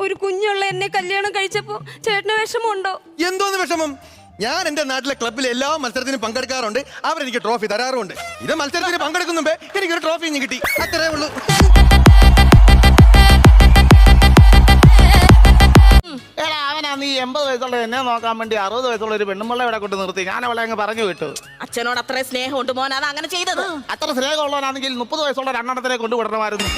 ഒരു കുഞ്ഞുള്ള എന്നെ കല്യാണം കഴിച്ചപ്പോ ചേട്ടന് വിഷമമുണ്ടോ? എന്തോന്ന് വിഷമം? ഞാൻ എന്റെ നാട്ടിലെ ക്ലബിലെ എല്ലാ മത്സരത്തിനും പങ്കെടുക്കാറുണ്ട്. അവരെനിക്ക് ട്രോഫി തരാറുണ്ട് ഇത് മത്സരത്തിന് പങ്കെടുക്കുന്ന മുമ്പേ എനിക്കൊരു ട്രോഫി കിട്ടി. അത്രേ ഉള്ളൂ. എടാ അവനാ നീ എൺപത് വയസ്സുള്ള എന്നെ നോക്കാൻ വേണ്ടി അറുപത് വയസ്സുള്ള ഒരു പെണ്ണുമ്പളെ ഇവിടെ കൊണ്ട് നിർത്തി. ഞാൻ അവളെ അങ്ങ് പറഞ്ഞു വിട്ടു. അച്ഛനോട് അത്ര സ്നേഹമുണ്ട് മോൻ അത് അങ്ങനെ ചെയ്തത്. അത്ര സ്നേഹമുള്ളവനാണെങ്കിൽ മുപ്പത് വയസ്സുള്ള രണ്ടെണ്ണത്തിനെ കൊണ്ടുവിടണമായിരുന്നു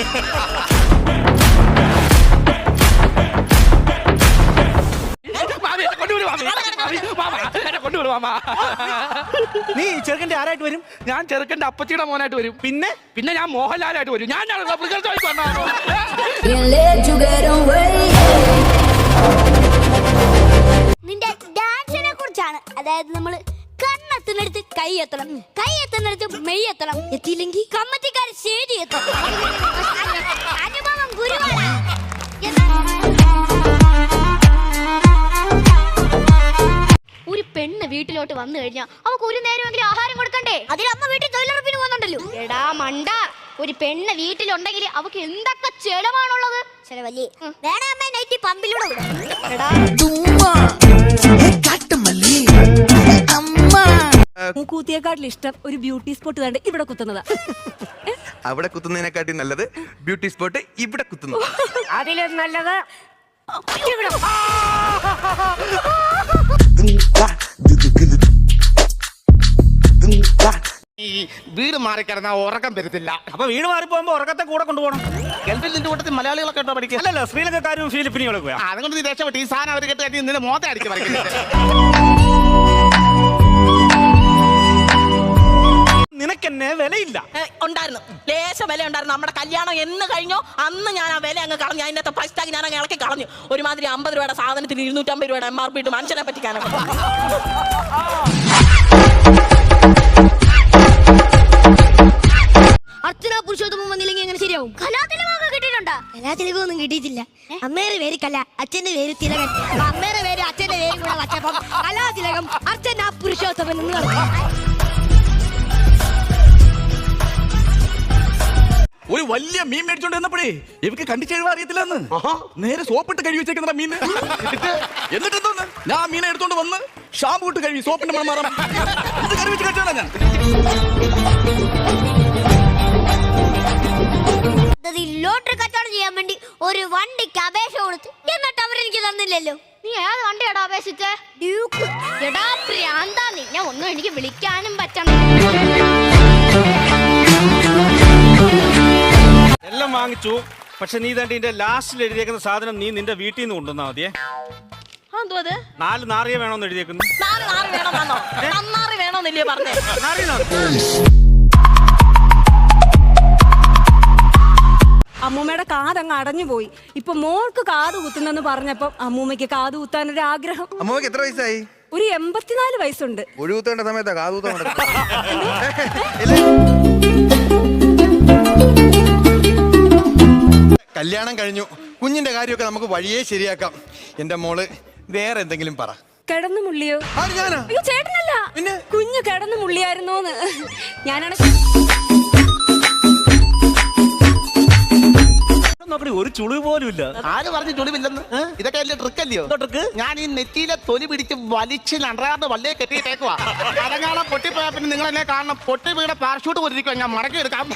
നീ ചെറുക്കന്റെ ആരായിട്ട് വരും? ഞാൻ ചെറുക്കന്റെ അപ്പച്ചിയുടെ മോനായിട്ട് വരും. പിന്നെ? പിന്നെ ഞാൻ മോഹൻലാലായിട്ട് വരും. ഞാൻ അതായത് നമ്മൾ കണ്ണെത്തുന്നിടത്ത് കൈ എത്തണം. കൈ എത്തുന്നിടത്ത് മെയ് എത്തണം. എത്തിയില്ലെങ്കിൽ കമ്മറ്റിക്കാർ ശരി എത്തണം അനുഭവം ഗുരുവാണ്. ഒരു പെണ്ണ് വീട്ടിലോട്ട് വന്നു കഴിഞ്ഞാൽ അവക്ക് ഒരു നേരമെങ്കിലും ആഹാരം കൊടുക്കണ്ടേ? അതിലമ്മ അമ്മ വീട്ടിൽ തൊഴിലുറപ്പിന് പോകുന്നുണ്ടല്ലോ. എടാ മണ്ട ഒരു പെണ്ണ് വീട്ടിലുണ്ടെങ്കിൽ അവക്ക് എന്തൊക്കെ ചെലവാണുള്ളത്? ചെലവല്ലേ? വേണേ അമ്മ നൈറ്റി പമ്പിലൂടെ എടാ ഇഷ്ടം ഒരു ബ്യൂട്ടി സ്പോട്ട് കണ്ട് ഇവിടെ കുത്തുന്നതാ. അവിടെ കുത്തുന്നതിനെക്കാട്ടി നല്ലത് ബ്യൂട്ടി സ്പോട്ട് ഇവിടെ കുത്തുന്നു അതിലും നല്ലത് ഈ വീട് മാറിക്കിടന്ന ഉറക്കം വരത്തില്ല. അപ്പൊ വീട് മാറി പോകുമ്പോ ഉറക്കത്തെ കൂടെ കൊണ്ടുപോകണം. ഗൾഫിൽ നിന്റെ കൂട്ടത്തിൽ മലയാളികളൊക്കെ കേട്ടോ പഠിക്കുക അല്ലല്ലോ ശ്രീലങ്കക്കാരും ഫിലിപ്പിനികളൊക്കെ അതുകൊണ്ട് നീ രക്ഷപ്പെട്ടു ഈ സാധനം അവർ കേട്ട് കഴിഞ്ഞാൽ നിന്റെ മോത്തെ അടിച്ച് പറിക്കുന്നത് ഉണ്ടായിരുന്നു. ലേശ വില ഉണ്ടായിരുന്നു. നമ്മുടെ കല്യാണം എന്ന് കഴിഞ്ഞോ അന്ന് ഞാൻ ആ വില അങ്ങ് കളഞ്ഞു. അതിന്റെ ഫസ്റ്റ് ടാഗ് ഞാൻ അങ്ങ് ഇളക്കി കളഞ്ഞു. ഒരുമാതിരി അമ്പത് രൂപയുടെ സാധനത്തിന് ഇരുന്നൂറ്റമ്പത് രൂപയുടെ എം ആർ പി ഇട്ട് മനുഷ്യനെ പറ്റിക്കാനൊക്കെ. അർച്ചന പുരുഷോത്തമം വന്നില്ലെങ്കിൽ എങ്ങനെ ശരിയാവും? കിട്ടിയിട്ടുണ്ടോ? കിട്ടിയിട്ടില്ല. അമ്മയുടെ പേര് കല അച്ഛന്റെ പേര് തിലകൻ. അപ്പൊ അമ്മയുടെ പേര് അച്ഛന്റെ പേരും കൂടെ വച്ചപ്പം കലാതിലകം അർച്ചന പുരുഷോത്തമൻ എന്ന് പറഞ്ഞു. വലിയ മീൻ മേടിച്ചോണ്ട് വന്നപ്പോഴേ ഇവക്ക് കണ്ടിച്ചെഴുവ കഴിവ് അറിയത്തില്ലെന്ന്. നേരെ സോപ്പിട്ട് കഴുകി വെച്ചേക്കുന്ന മീൻ. എന്നിട്ട്? എന്തോന്ന് ഞാൻ മീനെ എടുത്തോണ്ട് വന്ന് ഷാമ്പു ഇട്ട് കഴുകി സോപ്പിന്റെ മണം മാറാം ഇത് കറി വെച്ച് കഴിച്ചാണ് ഞാൻ? ലോട്ടറി കച്ചവടം ചെയ്യാൻ വേണ്ടി ഒരു വണ്ടിക്ക് അപേക്ഷ കൊടുത്തു എന്നിട്ട് അവരെനിക്ക് തന്നില്ലല്ലോ. നീ ഏത് വണ്ടിയാടാ അപേക്ഷിച്ചേ? ഡ്യൂക്ക്. എടാ പ്രാന്താ നിന്നെ ഒന്നും എനിക്ക് വിളിക്കാനും പറ്റണം എല്ലാം വാങ്ങിച്ചു. പക്ഷെ നീ തന്റെ ഇതിന്റെ ലാസ്റ്റിൽ എഴുതിയേക്കുന്ന സാധനം നീ നിന്റെ വീട്ടിൽ നിന്ന് കൊണ്ടുവന്നാ മതിയേ. എന്തോ അത്? നാല് നാറിയ വേണോന്ന് എഴുതിയേക്കുന്നു. നാല് നാറ് വേണമെന്നോ നന്നാറ് വേണമെന്നില്ലേ പറഞ്ഞേ? നാറിയ നാറ്. അമ്മൂമ്മയുടെ കാത് അങ്ങ് അടഞ്ഞു പോയി. ഇപ്പൊ മോൾക്ക് കാത് കുത്തുന്നെന്ന് പറഞ്ഞപ്പോ അമ്മൂമ്മയ്ക്ക് കാത് കുത്താൻ ഒരു ആഗ്രഹം. അമ്മയ്ക്ക് എത്ര വയസ്സായി? ഒരു എൺപത്തിനാല് വയസ്സുണ്ട്. ഒഴിവുത്തേണ്ട സമയത്താ കാതൂത്ത കല്യാണം കഴിഞ്ഞു. കുഞ്ഞിന്റെ കാര്യമൊക്കെ നമുക്ക് വഴിയേ ശരിയാക്കാം. എന്റെ മോൾ വേറെ എന്തെങ്കിലും പറ. കിടന്നു മുള്ളിയോ? ആര് ഞാനാ? അയ്യോ ചേട്ടനല്ല. പിന്നെ? കുഞ്ഞു കിടന്നു മുള്ളിയായിരുന്നോന്ന്. ഞാനാണ് നോക്കടി ഒരു ചുളിവ് പോലും ഇല്ല. ആര് പറഞ്ഞു ചുളിവില്ലെന്ന്? ഇതൊക്കെ വലിയ ട്രിക്ക് അല്ലയോ? ട്രിക്ക് ഞാൻ ഈ നെറ്റിയിലെ തൊലി പിടിച്ച് വലിച്ച് നണ്ടാറിന്റെ വള്ളിയെ കെട്ടിയിട്ടേക്കുവാ. അരങ്ങാളം പൊട്ടിപ്പോയാ പിന്നെ നിങ്ങൾ എന്നെ കാണണം. പൊട്ടി വീണ പാരഷൂട്ട് പോലിരിക്കുവാ. ഞാൻ മടക്കി എടുക്കാം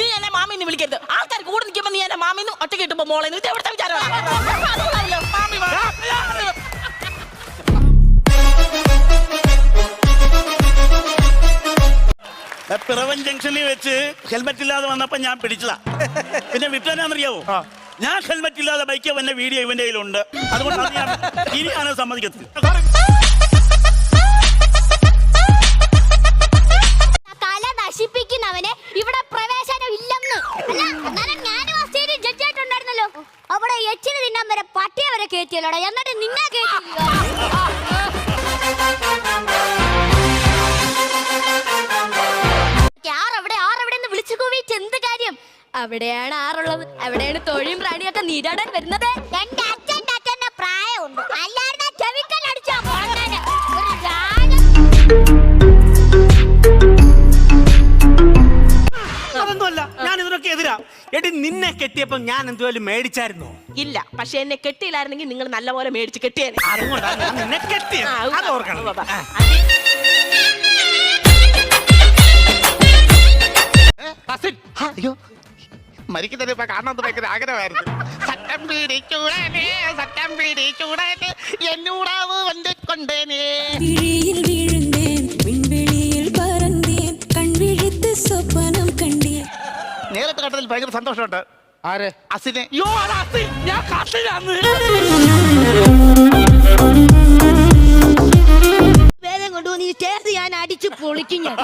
നീ എന്നെ മാമിന്ന് വിളിക്കരുത്. ആൾക്കാർ കൂടെ നിൽക്കുമ്പോ നീ എന്നെ മാമിന്ന് ഒറ്റ കിട്ടുമ്പോ മോളെ ഇത് എവിടുത്തെ വിചാരമാണ് മാമി വാ. പിറവൻ ജംഗ്ഷനിൽ വെച്ച് ഹെൽമെറ്റ് ഇല്ലാതെ വന്നപ്പോ ഞാൻ പിടിച്ചതാ. പിന്നെ വിട്ടനാന്നറിയാവോ ഞാൻ ഹെൽമെറ്റ് ഇല്ലാതെ ബൈക്ക് വന്ന വീഡിയോ ഇവന്റെ കയ്യിലുണ്ട്. ഞാൻ ഇനി ഞാൻ ഇനിയാണ് സമ്മതിക്കത്തില്ല കയറ്റിയല്ലോടാ എന്നിട്ട് നിന്നെ കയറ്റിയില്ലോ ആറവിടെ ആറവിടെ എന്ന് വിളിച്ചു കൂവിയിട്ട് എന്ത് കാര്യം? അവിടെയാണ് ആറുള്ളത്. അവിടെയാണ് തൊഴിയും പ്രാണിയൊക്കെ നീരാടാൻ വരുന്നത്. എന്റെ അച്ഛന്റെ അച്ഛന്റെ പ്രായമുണ്ട്. അല്ലാതെ ചെവിക്കൽ അടിച്ചാ ഒരു എടി നിന്നെ കെട്ടിയപ്പോ ഞാൻ എന്തുപോലും മേടിച്ചായിരുന്നോ? ഇല്ല പക്ഷെ എന്നെ കെട്ടിയില്ലായിരുന്നെങ്കിൽ നിങ്ങൾ നല്ലപോലെ മേടിച്ച് കെട്ടിയേനെ. അതുകൊണ്ടാണ് ഞാൻ നിന്നെ കെട്ടിയത് ആ, അത് ഓർക്കണം. ഉവ്വ് ഉവ്വ്. ആ. കസിൻ അയ്യോ. മരിക്കുന്നത് ഇപ്പൊ കാണണമെന്ന് ഭയങ്കര ആഗ്രഹമായിരുന്നു. സട്ടം പിടിച്ചൂടനെ സട്ടം പിടിച്ചൂടനെ എന്നൂടാവ് വണ്ടി കൊണ്ടേനെ കണ്ടതിൽ ഭയങ്കര സന്തോഷമുണ്ട്. ആരെ? അസിനെ. യോ അത് അസിൻ ഞാൻ കസിനാന്ന് വേദം കൊണ്ടുവന്ന് ഈ സ്റ്റേജ് ഞാൻ അടിച്ചു പൊളിക്കും ഞാൻ.